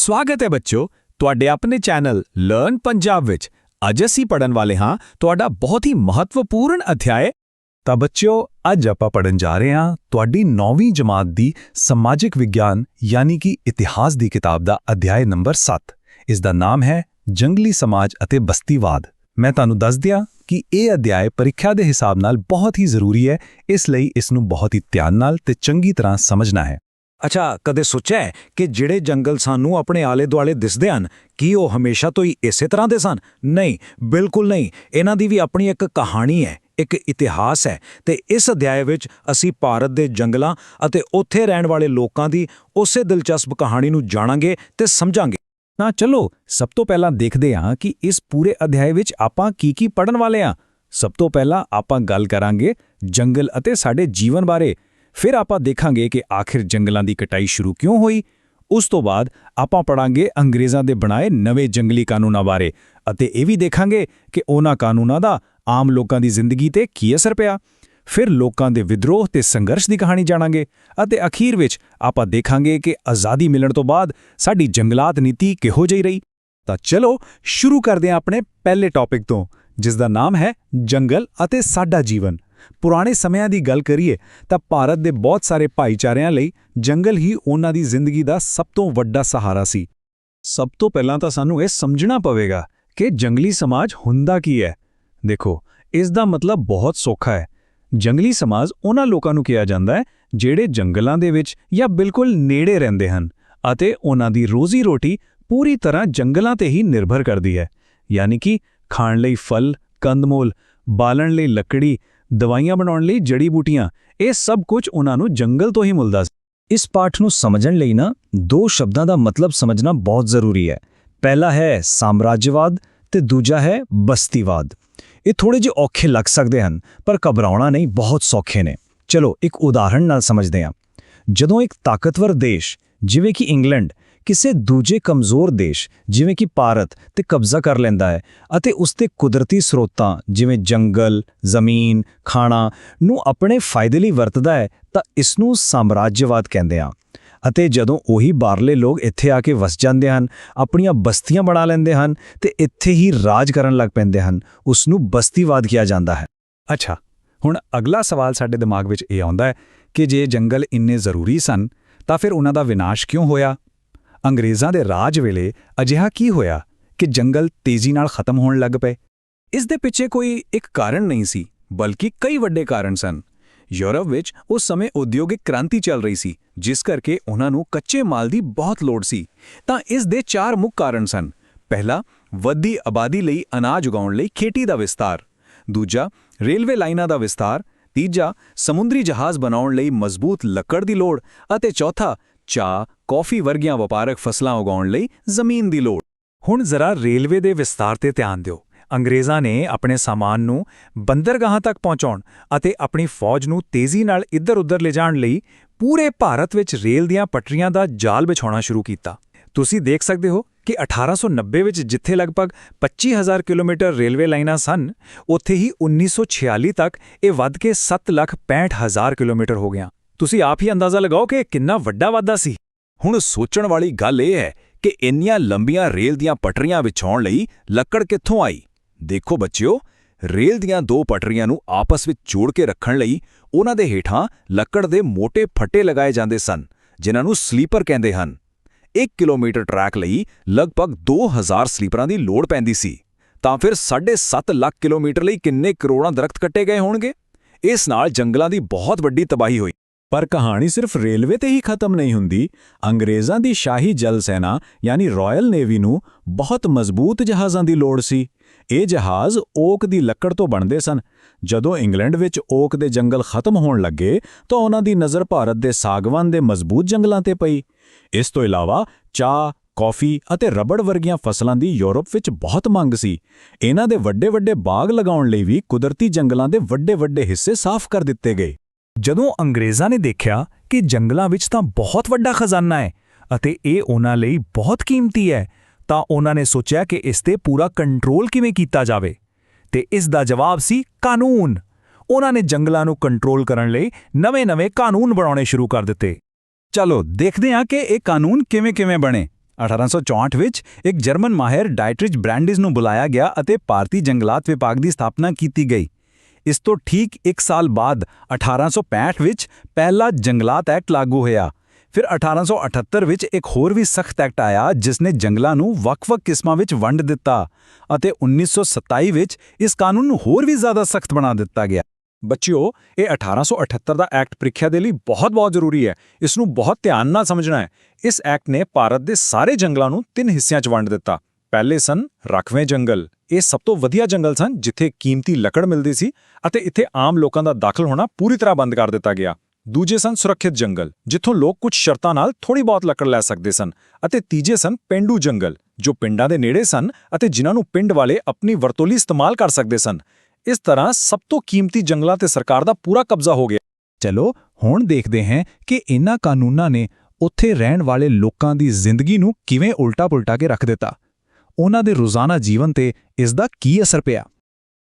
ਸਵਾਗਤ ਹੈ ਬੱਚਿਓ, ਤੁਹਾਡੇ ਆਪਣੇ ਚੈਨਲ ਲਰਨ ਪੰਜਾਬ ਵਿੱਚ। ਅੱਜ ਅਸੀਂ ਪੜਨ ਵਾਲੇ ਹਾਂ ਤੁਹਾਡਾ ਬਹੁਤ ਹੀ ਮਹੱਤਵਪੂਰਨ ਅਧਿਆਇ। ਤਾਂ ਬੱਚਿਓ, ਅੱਜ ਆਪਾਂ ਪੜਨ ਜਾ ਰਹੇ ਹਾਂ ਤੁਹਾਡੀ 9ਵੀਂ ਜਮਾਤ ਦੀ ਸਮਾਜਿਕ ਵਿਗਿਆਨ, ਯਾਨੀ ਕਿ ਇਤਿਹਾਸ ਦੀ ਕਿਤਾਬ ਦਾ ਅਧਿਆਇ ਨੰਬਰ 7 ਇਸ ਦਾ ਨਾਮ ਹੈ ਜੰਗਲੀ ਸਮਾਜ ਅਤੇ ਬਸਤੀਵਾਦ। ਮੈਂ ਤੁਹਾਨੂੰ ਦੱਸ ਦਿਆਂ ਕਿ ਇਹ ਅਧਿਆਇ ਪ੍ਰੀਖਿਆ ਦੇ ਹਿਸਾਬ ਨਾਲ ਬਹੁਤ ਹੀ ਜ਼ਰੂਰੀ ਹੈ। ਇਸ ਲਈ ਇਸ ਨੂੰ ਬਹੁਤ ਹੀ ਧਿਆਨ ਨਾਲ ਤੇ ਚੰਗੀ ਤਰ੍ਹਾਂ ਸਮਝਣਾ ਹੈ। ਅੱਛਾ, ਕਦੇ ਸੋਚਿਆ ਹੈ ਕਿ ਜਿਹੜੇ ਜੰਗਲ ਸਾਨੂੰ ਆਪਣੇ ਆਲੇ-ਦੁਆਲੇ ਦਿਸਦੇ ਹਨ, ਕੀ ਉਹ ਹਮੇਸ਼ਾ ਤੋਂ ਹੀ ਇਸੇ ਤਰ੍ਹਾਂ ਦੇ ਸਨ? ਨਹੀਂ, ਬਿਲਕੁਲ ਨਹੀਂ। ਇਹਨਾਂ ਦੀ ਵੀ ਆਪਣੀ ਇੱਕ ਕਹਾਣੀ ਹੈ, ਇੱਕ ਇਤਿਹਾਸ ਹੈ ਤੇ ਇਸ ਅਧਿਆਇ ਵਿੱਚ ਅਸੀਂ ਭਾਰਤ ਦੇ ਜੰਗਲਾਂ ਅਤੇ ਉੱਥੇ ਰਹਿਣ ਵਾਲੇ ਲੋਕਾਂ ਦੀ ਉਸੇ ਦਿਲਚਸਪ ਕਹਾਣੀ ਨੂੰ ਜਾਣਾਂਗੇ ਤੇ ਸਮਝਾਂਗੇ। ਨਾ, ਚਲੋ, ਸਭ ਤੋਂ ਪਹਿਲਾਂ ਦੇਖਦੇ ਹਾਂ ਕਿ ਇਸ ਪੂਰੇ ਅਧਿਆਇ ਵਿੱਚ ਆਪਾਂ ਕੀ ਕੀ ਪੜਨ ਵਾਲੇ ਹਾਂ। ਸਭ ਤੋਂ ਪਹਿਲਾਂ ਆਪਾਂ ਗੱਲ ਕਰਾਂਗੇ ਜੰਗਲ ਅਤੇ ਸਾਡੇ ਜੀਵਨ ਬਾਰੇ। ਫਿਰ ਆਪਾਂ ਦੇਖਾਂਗੇ ਕਿ ਆਖਿਰ ਜੰਗਲਾਂ ਦੀ ਕਟਾਈ ਸ਼ੁਰੂ ਕਿਉਂ ਹੋਈ? ਉਸ ਤੋਂ ਬਾਅਦ ਆਪਾਂ ਪੜਾਂਗੇ ਅੰਗਰੇਜ਼ਾਂ ਦੇ ਬਣਾਏ ਨਵੇਂ ਜੰਗਲੀ ਕਾਨੂੰਨਾਂ ਬਾਰੇ ਅਤੇ ਇਹ ਵੀ ਦੇਖਾਂਗੇ ਕਿ ਉਹਨਾਂ ਕਾਨੂੰਨਾਂ ਦਾ ਆਮ ਲੋਕਾਂ ਦੀ ਜ਼ਿੰਦਗੀ ਤੇ ਕੀ ਅਸਰ ਪਿਆ। ਫਿਰ ਲੋਕਾਂ ਦੇ ਵਿਦਰੋਹ ਤੇ ਸੰਘਰਸ਼ ਦੀ ਕਹਾਣੀ ਜਾਣਾਂਗੇ ਅਤੇ ਅਖੀਰ ਵਿੱਚ ਆਪਾਂ ਦੇਖਾਂਗੇ ਕਿ ਆਜ਼ਾਦੀ ਮਿਲਣ ਤੋਂ ਬਾਅਦ ਸਾਡੀ ਜੰਗਲਾਤ ਨੀਤੀ ਕਿਹੋ ਜਿਹੀ ਰਹੀ। ਤਾਂ ਚਲੋ, ਸ਼ੁਰੂ ਕਰਦੇ ਹਾਂ ਆਪਣੇ ਪਹਿਲੇ ਟੌਪਿਕ ਤੋਂ ਜਿਸ ਦਾ ਨਾਮ ਹੈ ਜੰਗਲ ਅਤੇ ਸਾਡਾ ਜੀਵਨ। ਪੁਰਾਣੇ ਸਮਿਆਂ ਦੀ ਗੱਲ ਕਰੀਏ ਤਾਂ ਭਾਰਤ ਦੇ ਬਹੁਤ ਸਾਰੇ ਭਾਈਚਾਰਿਆਂ ਲਈ ਜੰਗਲ ਹੀ ਉਹਨਾਂ ਦੀ ਜ਼ਿੰਦਗੀ ਦਾ ਸਭ ਤੋਂ ਵੱਡਾ ਸਹਾਰਾ ਸੀ। ਸਭ ਤੋਂ ਪਹਿਲਾਂ ਤਾਂ ਸਾਨੂੰ ਇਹ ਸਮਝਣਾ ਪਵੇਗਾ ਕਿ ਜੰਗਲੀ ਸਮਾਜ ਹੁੰਦਾ ਕੀ ਹੈ। ਦੇਖੋ, ਇਸ ਦਾ ਮਤਲਬ ਬਹੁਤ ਸੌਖਾ ਹੈ। ਜੰਗਲੀ ਸਮਾਜ ਉਹਨਾਂ ਲੋਕਾਂ ਨੂੰ ਕਿਹਾ ਜਾਂਦਾ ਹੈ ਜਿਹੜੇ ਜੰਗਲਾਂ ਦੇ ਵਿੱਚ ਜਾਂ ਬਿਲਕੁਲ ਨੇੜੇ ਰਹਿੰਦੇ ਹਨ ਅਤੇ ਉਹਨਾਂ ਦੀ ਰੋਜ਼ੀ ਰੋਟੀ ਪੂਰੀ ਤਰ੍ਹਾਂ ਜੰਗਲਾਂ ਤੇ ਹੀ ਨਿਰਭਰ ਕਰਦੀ ਹੈ। ਯਾਨੀ ਕਿ ਖਾਣ ਲਈ ਫਲ, ਕੰਦਮੂਲ, ਬਾਲਣ ਲਈ ਲੱਕੜੀ ਦਵਾਈਆਂ ਬਣਾਉਣ ਲਈ ਜੜੀ ਬੂਟੀਆਂ, ਇਹ ਸਭ ਕੁਝ ਉਹਨਾਂ ਨੂੰ ਜੰਗਲ ਤੋਂ ਹੀ ਮਿਲਦਾ ਸੀ। ਇਸ ਪਾਠ ਨੂੰ ਸਮਝਣ ਲਈ ਨਾ ਦੋ ਸ਼ਬਦਾਂ ਦਾ ਮਤਲਬ ਸਮਝਣਾ ਬਹੁਤ ਜ਼ਰੂਰੀ ਹੈ। ਪਹਿਲਾ ਹੈ ਸਾਮਰਾਜਵਾਦ ਤੇ ਦੂਜਾ ਹੈ ਬਸਤੀਵਾਦ। ਇਹ ਥੋੜੇ ਜਿਹੇ ਔਖੇ ਲੱਗ ਸਕਦੇ ਹਨ, ਪਰ ਘਬਰਾਉਣਾ ਨਹੀਂ, ਬਹੁਤ ਸੌਖੇ ਨੇ। ਚਲੋ ਇੱਕ ਉਦਾਹਰਣ ਨਾਲ ਸਮਝਦੇ ਹਾਂ। ਜਦੋਂ ਇੱਕ ਤਾਕਤਵਰ ਦੇਸ਼, ਜਿਵੇਂ ਕਿ ਇੰਗਲੈਂਡ ਕਿਸੇ ਦੂਜੇ ਕਮਜ਼ੋਰ ਦੇਸ਼, ਜਿਵੇਂ ਕਿ ਭਾਰਤ, ਤੇ ਕਬਜ਼ਾ ਕਰ ਲੈਂਦਾ ਹੈ ਅਤੇ ਉਸ ਤੇ ਕੁਦਰਤੀ ਸਰੋਤਾਂ, ਜਿਵੇਂ ਜੰਗਲ, ਜ਼ਮੀਨ, ਖਾਣਾ, ਨੂੰ ਆਪਣੇ ਫਾਇਦੇ ਲਈ ਵਰਤਦਾ ਹੈ, ਤਾਂ ਇਸ ਨੂੰ ਸਾਮਰਾਜਵਾਦ ਕਹਿੰਦੇ ਆ। ਅਤੇ ਜਦੋਂ ਉਹੀ ਬਾਹਰਲੇ ਲੋਕ ਇੱਥੇ ਆ ਕੇ ਵਸ ਜਾਂਦੇ ਹਨ, ਆਪਣੀਆਂ ਬਸਤੀਆਂ ਬਣਾ ਲੈਂਦੇ ਹਨ ਤੇ ਇੱਥੇ ਹੀ ਰਾਜ ਕਰਨ ਲੱਗ ਪੈਂਦੇ ਹਨ ਉਸ ਨੂੰ ਬਸਤੀਵਾਦ ਕਿਹਾ ਜਾਂਦਾ ਹੈ। ਅੱਛਾ, ਹੁਣ ਅਗਲਾ ਸਵਾਲ ਸਾਡੇ ਦਿਮਾਗ ਵਿੱਚ ਇਹ ਆਉਂਦਾ ਹੈ ਕਿ ਜੇ ਜੰਗਲ ਇੰਨੇ ਜ਼ਰੂਰੀ ਸਨ, ਤਾਂ ਫਿਰ ਉਹਨਾਂ ਦਾ ਵਿਨਾਸ਼ ਕਿਉਂ ਹੋਇਆ? ਅੰਗਰੇਜ਼ਾਂ ਦੇ ਰਾਜ ਵੇਲੇ ਅਜਿਹਾ ਕੀ ਹੋਇਆ ਕਿ ਜੰਗਲ ਤੇਜ਼ੀ ਨਾਲ ਖਤਮ ਹੋਣ ਲੱਗ ਪਏ? ਇਸ ਦੇ ਪਿੱਛੇ ਕੋਈ ਇੱਕ ਕਾਰਨ ਨਹੀਂ ਸੀ, ਬਲਕਿ ਕਈ ਵੱਡੇ ਕਾਰਨ ਸਨ। ਯੂਰਪ ਵਿੱਚ ਉਸ ਸਮੇਂ ਉਦਯੋਗਿਕ ਕ੍ਰਾਂਤੀ ਚੱਲ ਰਹੀ ਸੀ, ਜਿਸ ਕਰਕੇ ਉਹਨਾਂ ਨੂੰ ਕੱਚੇ ਮਾਲ ਦੀ ਬਹੁਤ ਲੋੜ ਸੀ। ਤਾਂ ਇਸ ਦੇ ਚਾਰ ਮੁੱਖ ਕਾਰਨ ਸਨ। ਪਹਿਲਾ, ਵੱਧਦੀ ਆਬਾਦੀ ਲਈ ਅਨਾਜ ਉਗਾਉਣ ਲਈ ਖੇਤੀ ਦਾ ਵਿਸਤਾਰ ਦੂਜਾ, ਰੇਲਵੇ ਲਾਈਨਾਂ ਦਾ ਵਿਸਤਾਰ ਤੀਜਾ, ਸਮੁੰਦਰੀ ਜਹਾਜ਼ ਬਣਾਉਣ ਲਈ ਮਜ਼ਬੂਤ ਲੱਕੜ ਦੀ ਲੋੜ। ਅਤੇ ਚੌਥਾ ਚਾਹ, ਕੌਫੀ ਵਰਗੀਆਂ ਵਪਾਰਕ ਫਸਲਾਂ ਉਗਾਉਣ ਲਈ ਜ਼ਮੀਨ ਦੀ ਲੋੜ। ਹੁਣ ਜ਼ਰਾ ਰੇਲਵੇ ਦੇ ਵਿਸਤਾਰ ਤੇ ਧਿਆਨ ਦਿਓ। ਅੰਗਰੇਜ਼ਾਂ ਨੇ ਆਪਣੇ ਸਾਮਾਨ ਨੂੰ ਬੰਦਰਗਾਹਾਂ ਤੱਕ ਪਹੁੰਚਾਉਣ ਅਤੇ ਆਪਣੀ ਫੌਜ ਨੂੰ ਤੇਜ਼ੀ ਨਾਲ ਇੱਧਰ-ਉੱਧਰ ਲਿਜਾਣ ਲਈ ਪੂਰੇ ਭਾਰਤ ਵਿੱਚ ਰੇਲ ਦੀਆਂ ਪਟਰੀਆਂ ਦਾ ਜਾਲ ਵਿਛਾਉਣਾ ਸ਼ੁਰੂ ਕੀਤਾ। ਤੁਸੀਂ ਦੇਖ ਸਕਦੇ ਹੋ ਕਿ 1890 ਵਿੱਚ ਜਿੱਥੇ ਲਗਭਗ 25000 ਕਿਲੋਮੀਟਰ ਰੇਲਵੇ ਲਾਈਨਾਂ ਸਨ, ਉੱਥੇ ਹੀ 1946 ਤੱਕ ਇਹ ਵੱਧ ਕੇ 765000 ਕਿਲੋਮੀਟਰ ਹੋ ਗਿਆ। ਤੁਸੀਂ ਆਪ ਹੀ ਅੰਦਾਜ਼ਾ ਲਗਾਓ ਕਿ ਕਿੰਨਾ ਵੱਡਾ ਵਾਧਾ ਸੀ। ਹੁਣ ਸੋਚਣ ਵਾਲੀ ਗੱਲ ਇਹ ਹੈ ਕਿ ਇੰਨੀਆਂ ਲੰਬੀਆਂ ਰੇਲ ਦੀਆਂ ਪਟਰੀਆਂ ਵਿਛਾਉਣ ਲਈ ਲੱਕੜ ਕਿੱਥੋਂ ਆਈ? ਦੇਖੋ ਬੱਚਿਓ, ਰੇਲ ਦੀਆਂ ਦੋ ਪਟਰੀਆਂ ਨੂੰ ਆਪਸ ਵਿੱਚ ਜੋੜ ਕੇ ਰੱਖਣ ਲਈ ਉਹਨਾਂ ਦੇ ਹੇਠਾਂ ਲੱਕੜ ਦੇ ਮੋٹے ਫੱਟੇ ਲਗਾਏ ਜਾਂਦੇ ਸਨ, ਜਿਨ੍ਹਾਂ ਨੂੰ ਸਲੀਪਰ ਕਹਿੰਦੇ ਹਨ। 1 ਕਿਲੋਮੀਟਰ ਟਰੈਕ ਲਈ ਲਗਭਗ 2000 ਸਲੀਪਰਾਂ ਦੀ ਲੋੜ ਪੈਂਦੀ ਸੀ। ਤਾਂ ਫਿਰ 7.5 ਲੱਖ ਕਿਲੋਮੀਟਰ ਲਈ ਕਿੰਨੇ ਕਰੋੜਾਂ ਦਰਖਤ ਕੱਟੇ ਗਏ ਹੋਣਗੇ? ਇਸ ਨਾਲ ਜੰਗਲਾਂ ਦੀ ਬਹੁਤ ਵੱਡੀ ਤਬਾਹੀ ਹੋਈ। ਪਰ ਕਹਾਣੀ ਸਿਰਫ ਰੇਲਵੇ ਤੇ ਹੀ ਖਤਮ ਨਹੀਂ ਹੁੰਦੀ। ਅੰਗਰੇਜ਼ਾਂ ਦੀ ਸ਼ਾਹੀ ਜਲ ਸੈਨਾ, ਯਾਨੀ ਰਾਇਲ ਨੇਵੀ ਨੂੰ, ਬਹੁਤ ਮਜ਼ਬੂਤ ਜਹਾਜ਼ਾਂ ਦੀ ਲੋੜ ਸੀ। ਇਹ ਜਹਾਜ਼ ਓਕ ਦੀ ਲੱਕੜ ਤੋਂ ਬਣਦੇ ਸਨ। ਜਦੋਂ ਇੰਗਲੈਂਡ ਵਿੱਚ ਓਕ ਦੇ ਜੰਗਲ ਖਤਮ ਹੋਣ ਲੱਗੇ, ਤਾਂ ਉਹਨਾਂ ਦੀ ਨਜ਼ਰ ਭਾਰਤ ਦੇ ਸਾਗਵਾਨ ਦੇ ਮਜ਼ਬੂਤ ਜੰਗਲਾਂ ਤੇ ਪਈ। ਇਸ ਤੋਂ ਇਲਾਵਾ ਚਾਹ, ਕਾਫੀ ਅਤੇ ਰਬੜ ਵਰਗੀਆਂ ਫਸਲਾਂ ਦੀ ਯੂਰਪ ਵਿੱਚ ਬਹੁਤ ਮੰਗ ਸੀ। ਇਹਨਾਂ ਦੇ ਵੱਡੇ-ਵੱਡੇ ਬਾਗ ਲਗਾਉਣ ਲਈ ਵੀ ਕੁਦਰਤੀ ਜੰਗਲਾਂ ਦੇ ਵੱਡੇ-ਵੱਡੇ ਹਿੱਸੇ ਸਾਫ਼ ਕਰ ਦਿੱਤੇ ਗਏ। ਜਦੋਂ ਅੰਗਰੇਜ਼ਾਂ ਨੇ ਦੇਖਿਆ ਕਿ ਜੰਗਲਾਂ ਵਿੱਚ ਤਾਂ ਬਹੁਤ ਵੱਡਾ ਖਜ਼ਾਨਾ ਹੈ ਅਤੇ ਇਹ ਉਹਨਾਂ ਲਈ ਬਹੁਤ ਕੀਮਤੀ ਹੈ, ਤਾਂ ਉਹਨਾਂ ਨੇ ਸੋਚਿਆ ਕਿ ਇਸ ਤੇ ਪੂਰਾ ਕੰਟਰੋਲ ਕਿਵੇਂ ਕੀਤਾ ਜਾਵੇ। ਤੇ ਇਸ ਦਾ ਜਵਾਬ ਸੀ ਕਾਨੂੰਨ। ਉਹਨਾਂ ਨੇ ਜੰਗਲਾਂ ਨੂੰ ਕੰਟਰੋਲ ਕਰਨ ਲਈ ਨਵੇਂ-ਨਵੇਂ ਕਾਨੂੰਨ ਬਣਾਉਣੇ ਸ਼ੁਰੂ ਕਰ ਦਿੱਤੇ। ਚਲੋ, ਦੇਖਦੇ ਹਾਂ ਕਿ ਇਹ ਕਾਨੂੰਨ ਕਿਵੇਂ-ਕਿਵੇਂ ਬਣੇ। 1864 ਵਿੱਚ ਇੱਕ ਜਰਮਨ ਮਾਹਿਰ ਡਾਇਟਰਿਚ ਬ੍ਰੈਂਡਿਸ ਨੂੰ ਬੁਲਾਇਆ ਗਿਆ ਅਤੇ ਭਾਰਤੀ ਜੰਗਲਾਤ ਵਿਭਾਗ ਦੀ ਸਥਾਪਨਾ ਕੀਤੀ ਗਈ। ਇਸ ਤੋਂ ਠੀਕ ਇੱਕ ਸਾਲ ਬਾਅਦ 1865 ਵਿੱਚ ਪਹਿਲਾ ਜੰਗਲਾਤ ਐਕਟ ਲਾਗੂ ਹੋਇਆ। ਫਿਰ 1878 ਵਿੱਚ ਇੱਕ ਹੋਰ ਵੀ ਸਖਤ ਐਕਟ ਆਇਆ ਜਿਸ ਨੇ ਜੰਗਲਾਂ ਨੂੰ ਵੱਖ-ਵੱਖ ਕਿਸਮਾਂ ਵਿੱਚ ਵੰਡ ਦਿੱਤਾ ਅਤੇ 1927 ਵਿੱਚ ਇਸ ਕਾਨੂੰਨ ਨੂੰ ਹੋਰ ਵੀ ਜ਼ਿਆਦਾ ਸਖਤ ਬਣਾ ਦਿੱਤਾ ਗਿਆ। ਬੱਚਿਓ, ਇਹ 1878 ਦਾ ਐਕਟ ਪ੍ਰੀਖਿਆ ਦੇ ਲਈ ਬਹੁਤ-ਬਹੁਤ ਜ਼ਰੂਰੀ ਹੈ। ਇਸ ਨੂੰ ਬਹੁਤ ਧਿਆਨ ਨਾਲ ਸਮਝਣਾ ਹੈ। ਇਸ ਐਕਟ ਨੇ ਭਾਰਤ ਦੇ ਸਾਰੇ ਜੰਗਲਾਂ ਨੂੰ ਤਿੰਨ ਹਿੱਸਿਆਂ 'ਚ ਵੰਡ ਦਿੱਤਾ। ਪਹਿਲੇ ਸਨ ਰਖਵੇਂ ਜੰਗਲ। ਇਹ ਸਭ ਤੋਂ ਵਧੀਆ ਜੰਗਲ ਸਨ ਜਿੱਥੇ ਕੀਮਤੀ ਲੱਕੜ ਮਿਲਦੀ ਸੀ ਅਤੇ ਇੱਥੇ ਆਮ ਲੋਕਾਂ ਦਾ ਦਾਖਲ ਹੋਣਾ ਪੂਰੀ ਤਰ੍ਹਾਂ ਬੰਦ ਕਰ ਦਿੱਤਾ ਗਿਆ। ਦੂਜੇ ਸਨ ਸੁਰੱਖਿਅਤ ਜੰਗਲ, ਜਿੱਥੋਂ ਲੋਕ ਕੁਝ ਸ਼ਰਤਾਂ ਨਾਲ ਥੋੜੀ ਬਹੁਤ ਲੱਕੜ ਲੈ ਸਕਦੇ ਸਨ ਅਤੇ ਤੀਜੇ ਸਨ ਪਿੰਡੂ ਜੰਗਲ, ਜੋ ਪਿੰਡਾਂ ਦੇ ਨੇੜੇ ਸਨ ਅਤੇ ਜਿਨ੍ਹਾਂ ਨੂੰ ਪਿੰਡ ਵਾਲੇ ਆਪਣੀ ਵਰਤੋਂ ਲਈ ਇਸਤੇਮਾਲ ਕਰ ਸਕਦੇ ਸਨ। ਇਸ ਤਰ੍ਹਾਂ ਸਭ ਤੋਂ ਕੀਮਤੀ ਜੰਗਲਾਂ ਤੇ ਸਰਕਾਰ ਦਾ ਪੂਰਾ ਕਬਜ਼ਾ ਹੋ ਗਿਆ। ਚਲੋ, ਹੁਣ ਦੇਖਦੇ ਹਾਂ ਕਿ ਇਹਨਾਂ ਕਾਨੂੰਨਾਂ ਨੇ ਉੱਥੇ ਰਹਿਣ ਵਾਲੇ ਲੋਕਾਂ ਦੀ ਜ਼ਿੰਦਗੀ ਨੂੰ ਕਿਵੇਂ ਉਲਟਾ-ਪੁਲਟਾ ਕੇ ਰੱਖ ਦਿੱਤਾ। ਉਹਨਾਂ ਦੇ ਰੋਜ਼ਾਨਾ ਜੀਵਨ ਤੇ ਇਸ ਦਾ ਕੀ ਅਸਰ ਪਿਆ?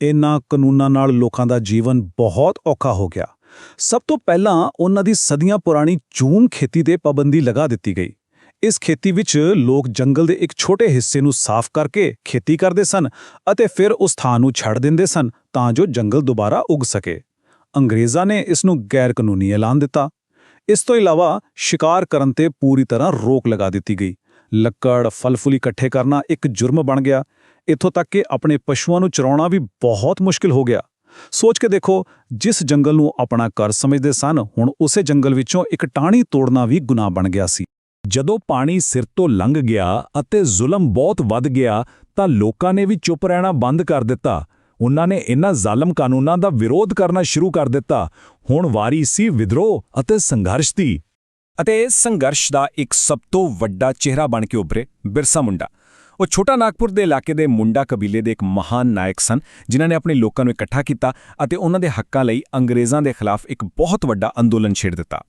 ਇਹਨਾਂ ਕਾਨੂੰਨਾਂ ਨਾਲ ਲੋਕਾਂ ਦਾ ਜੀਵਨ ਬਹੁਤ ਔਖਾ ਹੋ ਗਿਆ। ਸਭ ਤੋਂ ਪਹਿਲਾਂ ਉਹਨਾਂ ਦੀ ਸਦੀਆਂ ਪੁਰਾਣੀ ਝੂਮ ਖੇਤੀ ਤੇ ਪਾਬੰਦੀ ਲਗਾ ਦਿੱਤੀ ਗਈ। ਇਸ ਖੇਤੀ ਵਿੱਚ ਲੋਕ ਜੰਗਲ ਦੇ ਇੱਕ ਛੋਟੇ ਹਿੱਸੇ ਨੂੰ ਸਾਫ਼ ਕਰਕੇ ਖੇਤੀ ਕਰਦੇ ਸਨ ਅਤੇ ਫਿਰ ਉਸ ਥਾਂ ਨੂੰ ਛੱਡ ਦਿੰਦੇ ਸਨ ਤਾਂ ਜੋ ਜੰਗਲ ਦੁਬਾਰਾ ਉਗ ਸਕੇ। ਅੰਗਰੇਜ਼ਾਂ ਨੇ ਇਸ ਨੂੰ ਗੈਰ ਕਾਨੂੰਨੀ ਐਲਾਨ ਦਿੱਤਾ। ਇਸ ਤੋਂ ਇਲਾਵਾ ਸ਼ਿਕਾਰ ਕਰਨ ਤੇ ਪੂਰੀ ਤਰ੍ਹਾਂ ਰੋਕ ਲਗਾ ਦਿੱਤੀ ਗਈ। ਲੱਕੜ, ਫਲ-ਫੁੱਲ ਇਕੱਠੇ ਕਰਨਾ ਇੱਕ ਜੁਰਮ ਬਣ ਗਿਆ। ਇੱਥੋਂ ਤੱਕ ਕਿ ਆਪਣੇ ਪਸ਼ੂਆਂ ਨੂੰ ਚਰਾਉਣਾ ਵੀ ਬਹੁਤ ਮੁਸ਼ਕਿਲ ਹੋ ਗਿਆ। ਸੋਚ ਕੇ ਦੇਖੋ, ਜਿਸ ਜੰਗਲ ਨੂੰ ਆਪਣਾ ਘਰ ਸਮਝਦੇ ਸਨ, ਹੁਣ ਉਸੇ ਜੰਗਲ ਵਿੱਚੋਂ ਇੱਕ ਟਾਣੀ ਤੋੜਨਾ ਵੀ ਗੁਨਾਹ ਬਣ ਗਿਆ ਸੀ। ਜਦੋਂ ਪਾਣੀ ਸਿਰ ਤੋਂ ਲੰਘ ਗਿਆ ਅਤੇ ਜ਼ੁਲਮ ਬਹੁਤ ਵੱਧ ਗਿਆ, ਤਾਂ ਲੋਕਾਂ ਨੇ ਵੀ ਚੁੱਪ ਰਹਿਣਾ ਬੰਦ ਕਰ ਦਿੱਤਾ। ਉਹਨਾਂ ਨੇ ਇਨ੍ਹਾਂ ਜ਼ਾਲਮ ਕਾਨੂੰਨਾਂ ਦਾ ਵਿਰੋਧ ਕਰਨਾ ਸ਼ੁਰੂ ਕਰ ਦਿੱਤਾ। ਹੁਣ ਵਾਰੀ ਸੀ ਵਿਦਰੋਹ ਅਤੇ ਸੰਘਰਸ਼ ਦੀ। ਅਤੇ ਇਸ ਸੰਘਰਸ਼ ਦਾ ਇੱਕ ਸਭ ਤੋਂ ਵੱਡਾ ਚਿਹਰਾ ਬਣ ਕੇ ਉੱਭਰੇ ਬਿਰਸਾ ਮੁੰਡਾ। ਉਹ ਛੋਟਾ ਨਾਗਪੁਰ ਦੇ ਇਲਾਕੇ ਦੇ ਮੁੰਡਾ ਕਬੀਲੇ ਦੇ ਇੱਕ ਮਹਾਨ ਨਾਇਕ ਸਨ, ਜਿਨ੍ਹਾਂ ਨੇ ਆਪਣੇ ਲੋਕਾਂ ਨੂੰ ਇਕੱਠਾ ਕੀਤਾ ਅਤੇ ਉਹਨਾਂ ਦੇ ਹੱਕਾਂ ਲਈ ਅੰਗਰੇਜ਼ਾਂ ਦੇ ਖਿਲਾਫ ਇੱਕ ਬਹੁਤ ਵੱਡਾ ਅੰਦੋਲਨ ਛੇੜ ਦਿੱਤਾ।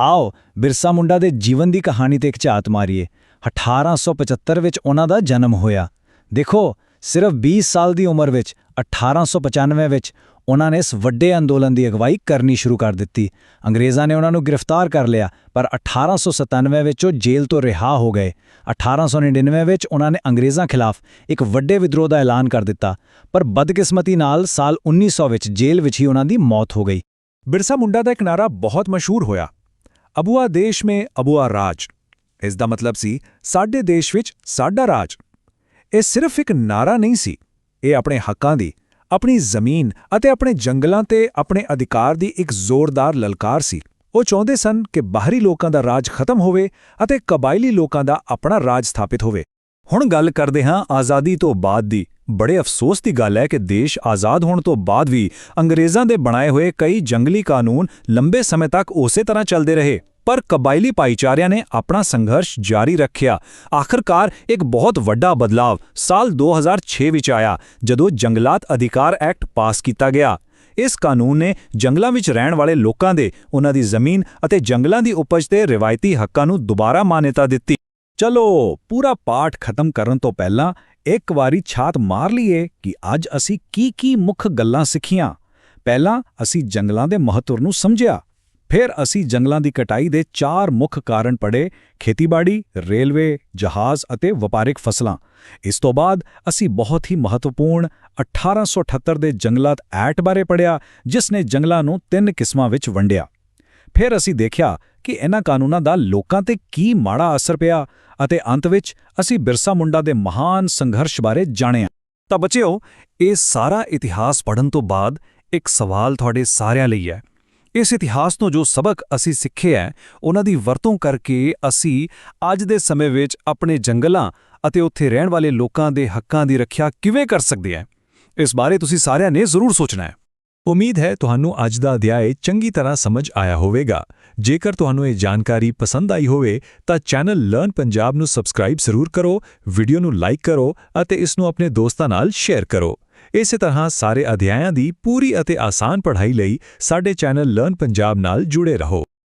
ਆਓ, ਬਿਰਸਾ ਮੁੰਡਾ ਦੇ ਜੀਵਨ ਦੀ ਕਹਾਣੀ ਤੇ ਇੱਕ ਝਾਤ ਮਾਰੀਏ। 1875 ਵਿੱਚ ਉਹਨਾਂ ਦਾ ਜਨਮ ਹੋਇਆ। ਦੇਖੋ ਸਿਰਫ 20 ਸਾਲ ਦੀ ਉਮਰ ਵਿੱਚ 1895 ਵਿੱਚ, ਉਹਨਾਂ ਨੇ ਇਸ ਵੱਡੇ ਅੰਦੋਲਨ ਦੀ ਅਗਵਾਈ ਕਰਨੀ ਸ਼ੁਰੂ ਕਰ ਦਿੱਤੀ। ਅੰਗਰੇਜ਼ਾਂ ਨੇ ਉਹਨਾਂ ਨੂੰ ਗ੍ਰਿਫਤਾਰ ਕਰ ਲਿਆ, ਪਰ 1897 ਵਿੱਚ ਉਹ ਜੇਲ੍ਹ ਤੋਂ ਰਿਹਾ ਹੋ ਗਏ। 1899 ਵਿੱਚ ਉਹਨਾਂ ਨੇ ਅੰਗਰੇਜ਼ਾਂ ਖਿਲਾਫ ਇੱਕ ਵੱਡੇ ਵਿਦਰੋਹ ਦਾ ਐਲਾਨ ਕਰ ਦਿੱਤਾ, ਪਰ ਬਦਕਿਸਮਤੀ ਨਾਲ ਸਾਲ 1900 ਵਿੱਚ ਜੇਲ੍ਹ ਵਿੱਚ ਹੀ ਉਹਨਾਂ ਦੀ ਮੌਤ ਹੋ ਗਈ। ਬਿਰਸਾ ਮੁੰਡਾ ਦਾ ਇੱਕ ਨਾਰਾ ਬਹੁਤ ਮਸ਼ਹੂਰ ਹੋਇਆ। ਅਬੂਆ ਦੇਸ਼ ਮੇ ਅਬੂਆ ਰਾਜ। ਇਸ ਦਾ ਮਤਲਬ ਸੀ, ਸਾਡੇ ਦੇਸ਼ ਵਿੱਚ ਸਾਡਾ ਰਾਜ। ਇਹ ਸਿਰਫ ਇੱਕ ਨਾਰਾ ਨਹੀਂ ਸੀ। ਇਹ ਆਪਣੇ ਹੱਕਾਂ ਦੀ, ਆਪਣੀ ਜ਼ਮੀਨ ਅਤੇ ਆਪਣੇ ਜੰਗਲਾਂ ਤੇ ਆਪਣੇ ਅਧਿਕਾਰ ਦੀ ਇੱਕ ਜ਼ੋਰਦਾਰ ਲਲਕਾਰ ਸੀ। ਉਹ ਚਾਹੁੰਦੇ ਸਨ ਕਿ ਬਾਹਰੀ ਲੋਕਾਂ ਦਾ ਰਾਜ ਖਤਮ ਹੋਵੇ ਅਤੇ ਕਬਾਇਲੀ ਲੋਕਾਂ ਦਾ ਆਪਣਾ ਰਾਜ ਸਥਾਪਿਤ ਹੋਵੇ। ਹੁਣ ਗੱਲ ਕਰਦੇ ਹਾਂ ਆਜ਼ਾਦੀ ਤੋਂ ਬਾਅਦ ਦੀ। ਬੜੇ ਅਫਸੋਸ ਦੀ ਗੱਲ ਹੈ ਕਿ ਦੇਸ਼ ਆਜ਼ਾਦ ਹੋਣ ਤੋਂ ਬਾਅਦ ਵੀ ਅੰਗਰੇਜ਼ਾਂ ਦੇ ਬਣਾਏ ਹੋਏ ਕਈ ਜੰਗਲੀ ਕਾਨੂੰਨ ਲੰਬੇ ਸਮੇਂ ਤੱਕ ਉਸੇ ਤਰ੍ਹਾਂ ਚੱਲਦੇ ਰਹੇ। ਪਰ ਕਬਾਇਲੀ ਭਾਈਚਾਰਿਆਂ ਨੇ ਆਪਣਾ ਸੰਘਰਸ਼ ਜਾਰੀ ਰੱਖਿਆ। ਆਖਰਕਾਰ ਇੱਕ ਬਹੁਤ ਵੱਡਾ ਬਦਲਾਵ ਸਾਲ 2006 ਵਿੱਚ ਆਇਆ, ਜਦੋਂ ਜੰਗਲਾਤ ਅਧਿਕਾਰ ਐਕਟ ਪਾਸ ਕੀਤਾ ਗਿਆ। ਇਸ ਕਾਨੂੰਨ ਨੇ ਜੰਗਲਾਂ ਵਿੱਚ ਰਹਿਣ ਵਾਲੇ ਲੋਕਾਂ ਦੇ, ਉਹਨਾਂ ਦੀ ਜ਼ਮੀਨ ਅਤੇ ਜੰਗਲਾਂ ਦੀ ਉਪਜ ਤੇ ਰਿਵਾਇਤੀ ਹੱਕਾਂ ਨੂੰ ਦੁਬਾਰਾ ਮਾਨਤਾ ਦਿੱਤੀ। ਚਲੋ, ਪੂਰਾ ਪਾਠ ਖਤਮ ਕਰਨ ਤੋਂ ਪਹਿਲਾਂ ਇੱਕ ਵਾਰੀ ਛਾਤ ਮਾਰ ਲਈਏ ਕਿ ਅੱਜ ਅਸੀਂ ਕੀ ਕੀ ਮੁੱਖ ਗੱਲਾਂ ਸਿੱਖੀਆਂ। ਪਹਿਲਾਂ ਅਸੀਂ ਜੰਗਲਾਂ ਦੇ ਮਹੱਤਵ ਨੂੰ ਸਮਝਿਆ। ਫਿਰ ਅਸੀਂ ਜੰਗਲਾਂ ਦੀ ਕਟਾਈ ਦੇ ਚਾਰ ਮੁੱਖ ਕਾਰਨ ਪੜੇ ਖੇਤੀਬਾੜੀ, ਰੇਲਵੇ, ਜਹਾਜ਼ ਅਤੇ ਵਪਾਰਿਕ ਫਸਲਾਂ। ਇਸ ਤੋਂ ਬਾਅਦ ਅਸੀਂ ਬਹੁਤ ਹੀ ਮਹੱਤਵਪੂਰਨ 1878 ਦੇ ਜੰਗਲਾਤ ਐਕਟ ਬਾਰੇ ਪੜਿਆ ਜਿਸ ਨੇ ਜੰਗਲਾਂ ਨੂੰ ਤਿੰਨ ਕਿਸਮਾਂ ਵਿੱਚ ਵੰਡਿਆ। ਫਿਰ ਅਸੀਂ ਦੇਖਿਆ ਕਿ ਇਹਨਾਂ ਕਾਨੂੰਨਾਂ ਦਾ ਲੋਕਾਂ ਤੇ ਕੀ ਮਾੜਾ ਅਸਰ ਪਿਆ ਅਤੇ ਅੰਤ ਵਿੱਚ ਅਸੀਂ ਬਿਰਸਾ ਮੁੰਡਾ ਦੇ ਮਹਾਨ ਸੰਘਰਸ਼ ਬਾਰੇ ਜਾਣਿਆ। ਤਾਂ ਬੱਚਿਓ, ਇਹ ਸਾਰਾ ਇਤਿਹਾਸ ਪੜਨ ਤੋਂ ਬਾਅਦ ਇੱਕ ਸਵਾਲ ਤੁਹਾਡੇ ਸਾਰਿਆਂ ਲਈ ਹੈ। ਇਸ ਇਤਿਹਾਸ ਤੋਂ ਜੋ ਸਬਕ ਅਸੀਂ ਸਿੱਖੇ ਹੈ ਉਹਨਾਂ ਦੀ ਵਰਤੋਂ ਕਰਕੇ ਅਸੀਂ ਅੱਜ ਦੇ ਸਮੇਂ ਵਿੱਚ ਆਪਣੇ ਜੰਗਲਾਂ ਅਤੇ ਉੱਥੇ ਰਹਿਣ ਵਾਲੇ ਲੋਕਾਂ ਦੇ ਹੱਕਾਂ ਦੀ ਰੱਖਿਆ ਕਿਵੇਂ ਕਰ ਸਕਦੇ ਹਾਂ ਇਸ ਬਾਰੇ ਤੁਸੀਂ ਸਾਰਿਆਂ ਨੇ ਜ਼ਰੂਰ ਸੋਚਣਾ ਹੈ ਉਮੀਦ ਹੈ ਤੁਹਾਨੂੰ ਅੱਜ ਦਾ ਅਧਿਆਇ ਚੰਗੀ ਤਰ੍ਹਾਂ ਸਮਝ ਆਇਆ ਹੋਵੇਗਾ। ਜੇਕਰ ਤੁਹਾਨੂੰ ਇਹ ਜਾਣਕਾਰੀ ਪਸੰਦ ਆਈ ਹੋਵੇ, ਤਾਂ ਚੈਨਲ ਲਰਨ ਪੰਜਾਬ ਨੂੰ ਸਬਸਕ੍ਰਾਈਬ ਜ਼ਰੂਰ ਕਰੋ, ਵੀਡੀਓ ਨੂੰ ਲਾਈਕ ਕਰੋ ਅਤੇ ਇਸ ਨੂੰ ਆਪਣੇ ਦੋਸਤਾਂ ਨਾਲ ਸ਼ੇਅਰ ਕਰੋ। ਇਸੇ ਤਰ੍ਹਾਂ ਸਾਰੇ ਅਧਿਆਇਆਂ ਦੀ ਪੂਰੀ ਅਤੇ ਆਸਾਨ ਪੜ੍ਹਾਈ ਲਈ ਸਾਡੇ ਚੈਨਲ ਲਰਨ ਪੰਜਾਬ ਨਾਲ ਜੁੜੇ ਰਹੋ।